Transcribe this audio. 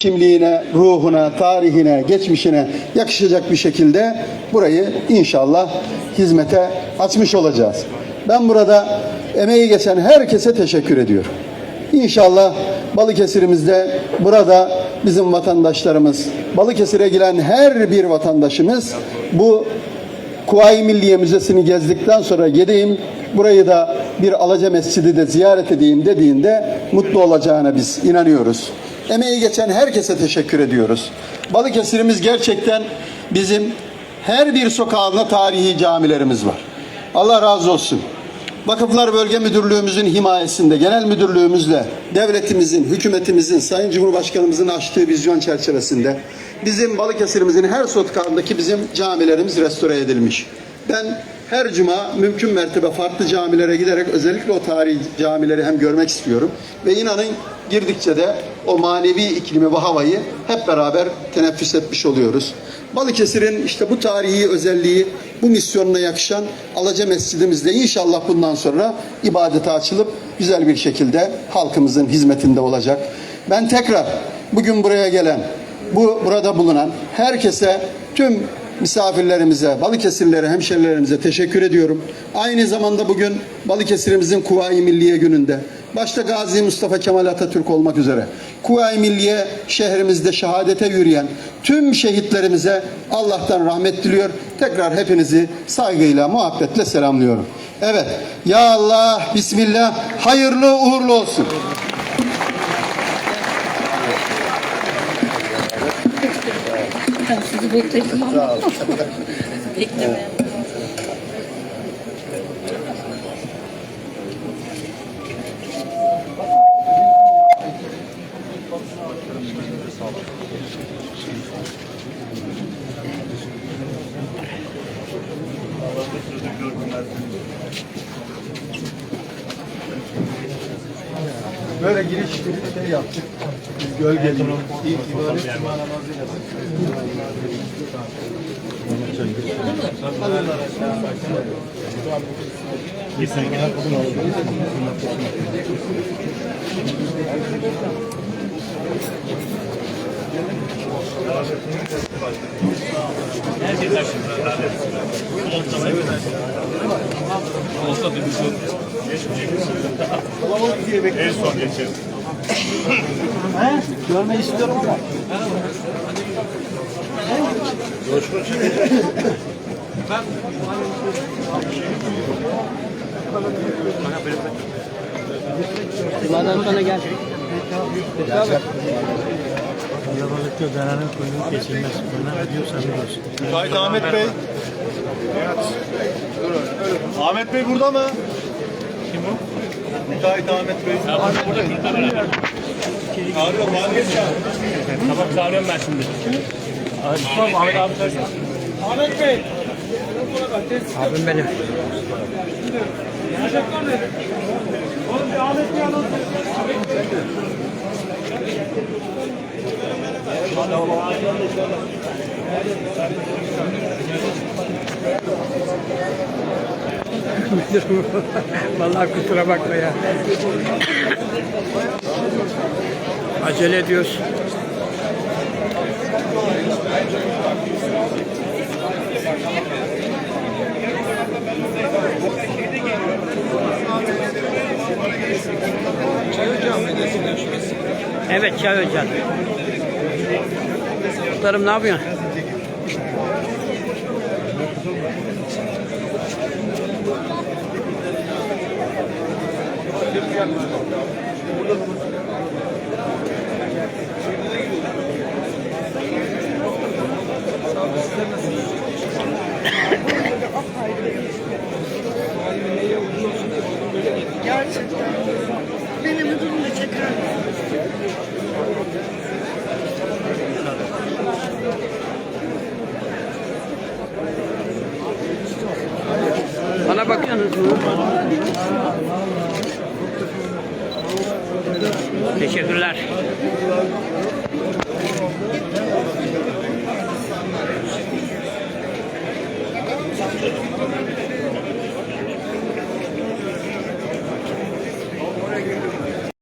kimliğine, ruhuna, tarihine, geçmişine yakışacak bir şekilde burayı inşallah hizmete açmış olacağız. Ben burada emeği geçen herkese teşekkür ediyorum. İnşallah Balıkesir'imizde burada bizim vatandaşlarımız, Balıkesir'e gelen her bir vatandaşımız bu Kuvayi Milliye Müzesi'ni gezdikten sonra gideyim burayı da bir Alaca Mescidi de ziyaret edeyim dediğinde mutlu olacağına biz inanıyoruz. Emeği geçen herkese teşekkür ediyoruz. Balıkesir'imiz gerçekten bizim her bir sokağında tarihi camilerimiz var. Allah razı olsun. Vakıflar Bölge Müdürlüğümüzün himayesinde, genel müdürlüğümüzle, devletimizin, hükümetimizin, Sayın Cumhurbaşkanımızın açtığı vizyon çerçevesinde bizim Balıkesir'imizin her sokağındaki bizim camilerimiz restore edilmiş. Ben her cuma mümkün mertebe farklı camilere giderek özellikle o tarihi camileri hem görmek istiyorum ve inanın girdikçe de o manevi iklimi ve havayı hep beraber teneffüs etmiş oluyoruz. Balıkesir'in işte bu tarihi özelliği, bu misyonuna yakışan Alaca Mescidimizde inşallah bundan sonra ibadete açılıp güzel bir şekilde halkımızın hizmetinde olacak. Ben tekrar bugün buraya gelen, bu burada bulunan herkese tüm misafirlerimize, Balıkesirlilere, hemşerilerimize teşekkür ediyorum. Aynı zamanda bugün Balıkesir'imizin Kuvayi Milliye gününde başta Gazi Mustafa Kemal Atatürk olmak üzere Kuvayi Milliye şehrimizde şehadete yürüyen tüm şehitlerimize Allah'tan rahmet diliyor. Tekrar hepinizi saygıyla, muhabbetle selamlıyorum. Evet. Ya Allah, Bismillah. Hayırlı uğurlu olsun. Sizi bekledim ama. Bekleme. Böyle giriş şey yaptık. Gölgeli. İlk ibadet cuma namazıyla. En son geçelim. Görmeyi istiyorum ama. Bunlardan sonra gel. Yabalıkta dananın kuyruğu kesilmez. Bunlar biliyorsan biliyorsun. Müteahhit Ahmet Bey. Ahmet Bey burada mı? Müteahhit Ahmet Bey. Ahmet burada. Çağırıyorum, Ahmet çağırıyorum. Tamam çağırıyorum ben şimdi. Abi, Ahmet abi söylesene. Ahmet Bey. Abim benim. Oğlum bir Ahmet Bey Vallahi kusura bakma ya. Acele ediyoruz. Evet çay hocam. Muhtarım ne yapıyorsun? Gerçekten. Benim ödümü de çeker? Bana bakıyorsunuz mu? Teşekkürler.